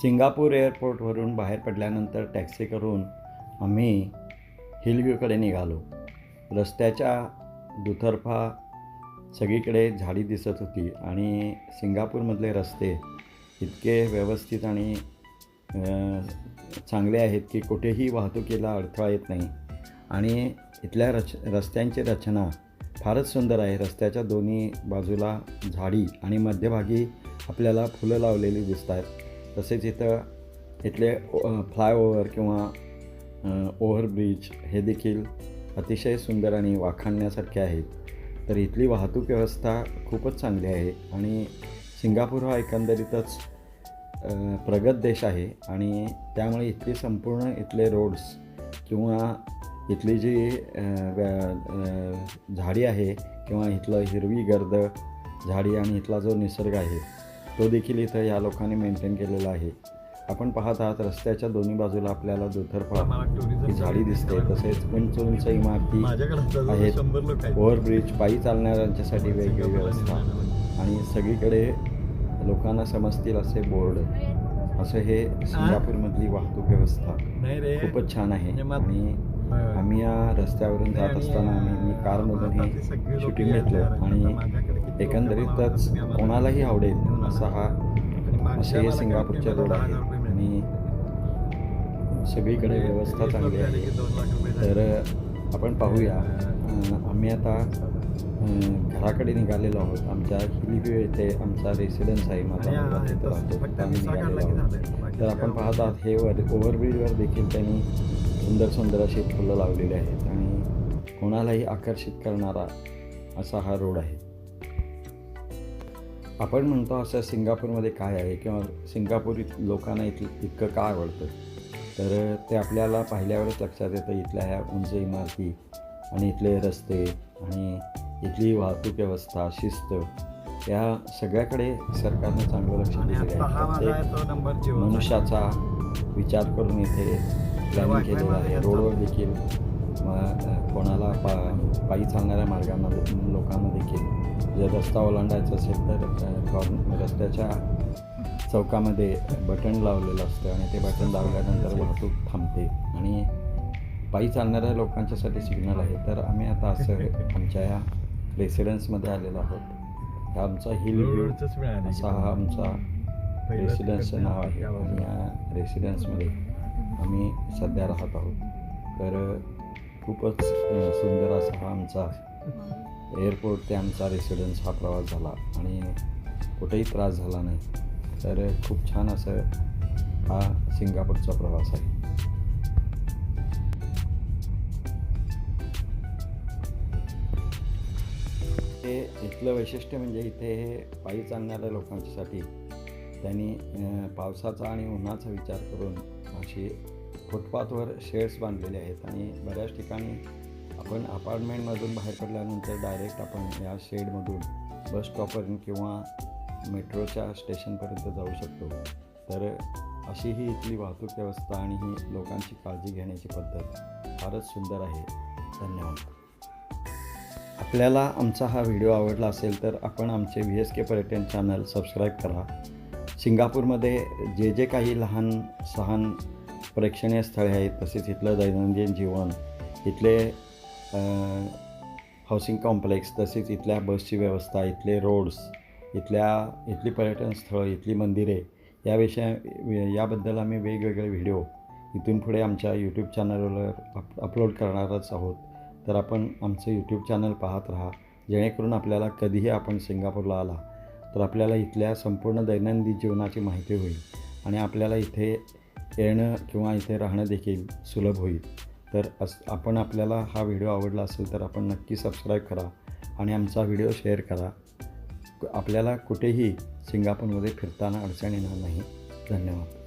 Singapore एअरपोर्टवरून बाहेर पडल्यानंतर taxi करून आम्ही हिलव्ह्यूकडे निघालो. रस्त्याच्या दुतर्फा सगळीकडे झाडी दिसत होती आणि सिंगापूरमधले रस्ते इतके व्यवस्थित आणि चांगले आहेत की कुठेही वाहतुकीला अडथळा येत नाही. आणि इथल्या रच रस्त्यांची रचना फारच सुंदर आहे. रस्त्याच्या दोन्ही बाजूला झाडी आणि मध्यभागी आपल्याला फुलं लावलेली दिसत आहेत तसेच इथं इथले फ्लायओव्हर किंवा ओव्हरब्रिज हे देखील अतिशय सुंदर आणि वाखाणण्यासारखे आहेत. तर इथली वाहतूक व्यवस्था खूपच चांगली आहे आणि सिंगापूर हा एकंदरीतच प्रगत देश आहे आणि त्यामुळे इथली संपूर्ण इथले रोड्स किंवा इथली जी झाडी आहे किंवा इथलं हिरवी गर्द झाडी आणि इथला जो निसर्ग आहे तो देखील इथं या लोकांनी मेंटेन केलेला आहे. आपण पाहत आहात रस्त्याच्या दोन्ही बाजूला आपल्याला दुतर्फा ही झाडी दिसते. तसेच उंच उंच इमारती आहेत. ओव्हरब्रिज पायी चालणाऱ्यांच्यासाठी वेगवेगळी व्यवस्था. आणि सगळीकडे लोकांना समजतील असे बोर्ड. असं हे सिंगापूरमधली वाहतूक व्यवस्था खूपच छान आहे. म्हणजे आणि आम्ही या रस्त्यावरून जात असताना आम्ही मी कारमधून हे शूटिंग घेतलं आणि एकंदरीतच कोणालाही आवडेल असा हा असे हे सिंगापूरचे रोड आहेत आणि सगळीकडे व्यवस्था चांगली आहे. तर आपण पाहूया. आम्ही आता घराकडे निघालेलो आहोत. आमच्या हिलव्ह्यू येथे आमचा रेसिडेन्स आहे. माझा मुलगा तिथं राहतो. तिथं आम्ही निघालेलो आहोत. तर आपण पाहत आहात हे वर ओव्हरब्रिजवर देखील त्यांनी सुंदर सुंदर अशी फुलं लावलेली आहेत. आणि कोणालाही आकर्षित करणारा असा हा रोड आहे. आपण म्हणतो असं सिंगापूरमध्ये काय आहे किंवा सिंगापूर इत- लोकांना इथलं इतकं का आवडतं? तर ते आपल्याला पाहिल्यावरच लक्षात येतं इथल्या ह्या उंच इमारती आणि इथले रस्ते आणि इथली वाहतूक व्यवस्था शिस्त या सगळ्याकडे सरकारनं चांगलं लक्ष दिलेलं आहे. मनुष्याचा विचार करून इथे प्लॅनिंग केलेलं आहे. रोडवर देखील कोणाला पा पायी चालणाऱ्या मार्गांना लोकांना देखील जर रस्ता ओलांडायचा असेल तर रस्त्याच्या चौकामध्ये बटन लावलेलं असतं आणि ते बटन दाबल्यानंतर वाहतूक थांबते. आणि पायी चालणाऱ्या लोकांच्यासाठी सिग्नल आहे. तर आम्ही आता असं आमच्या या रेसिडेन्समध्ये आलेलो आहोत. आमचा हिल असा हा आमचा रेसिडेन्सचं नाव आहे. आणि. या रेसिडेन्समध्ये आम्ही सध्या राहत आहोत. तर खूपच सुंदर असा हा आमचा एअरपोर्ट ते आमचा रेसिडेन्स हा प्रवास झाला आणि कुठेही त्रास झाला नाही. तर खूप छान असं हा सिंगापूरचा प्रवास आहे. ते इथलं वैशिष्ट्य म्हणजे इथे हे पायी चालणाऱ्या लोकांच्यासाठी त्यांनी पावसाचा आणि उन्हाचा विचार करून अशी फुटपाथवर शेड्स बांधलेले आहेत आणि बऱ्याच ठिकाणी आपण अपार्टमेंटमधून बाहेर पडल्यानंतर डायरेक्ट आपण या शेडमधून बस स्टॉपवरून किंवा मेट्रोच्या स्टेशनपर्यंत जाऊ शकतो. तर अशी ही इथली वाहतूक व्यवस्था आणि ही लोकांची काळजी घेण्याची पद्धत फारच सुंदर आहे. धन्यवाद. आपल्याला आमचा हा व्हिडिओ आवडला असेल तर आपण आमचे व्ही एस के पर्यटन चॅनल सबस्क्राईब करा. सिंगापूरमध्ये जे जे काही लहान सहान प्रेक्षणीय स्थळे आहेत तसेच इथलं दैनंदिन जीवन इथले हाऊसिंग कॉम्प्लेक्स तसेच इथल्या बसची व्यवस्था इथले रोड्स इथल्या इथली पर्यटन स्थळं इथली मंदिरे या विषया याबद्दल आम्ही वेगवेगळे व्हिडिओ इथून पुढे आमच्या यूट्यूब चॅनलवर अप अपलोड करणारच आहोत. तर आपण आमचं यूट्यूब चॅनल पाहत राहा जेणेकरून आपल्याला कधीही आपण सिंगापूरला आला तर आपल्याला इथल्या संपूर्ण दैनंदिन जीवनाची माहिती होईल आणि आपल्याला इथे येणं किंवा इथे राहणं देखील सुलभ होईल. तर अस आपण आपल्याला हा व्हिडिओ आवडला असेल तर आपण नक्की सबस्क्राईब करा आणि आमचा व्हिडिओ शेअर करा. आपल्याला कुठेही सिंगापूरमध्ये फिरताना अडचण येणार नाही. धन्यवाद.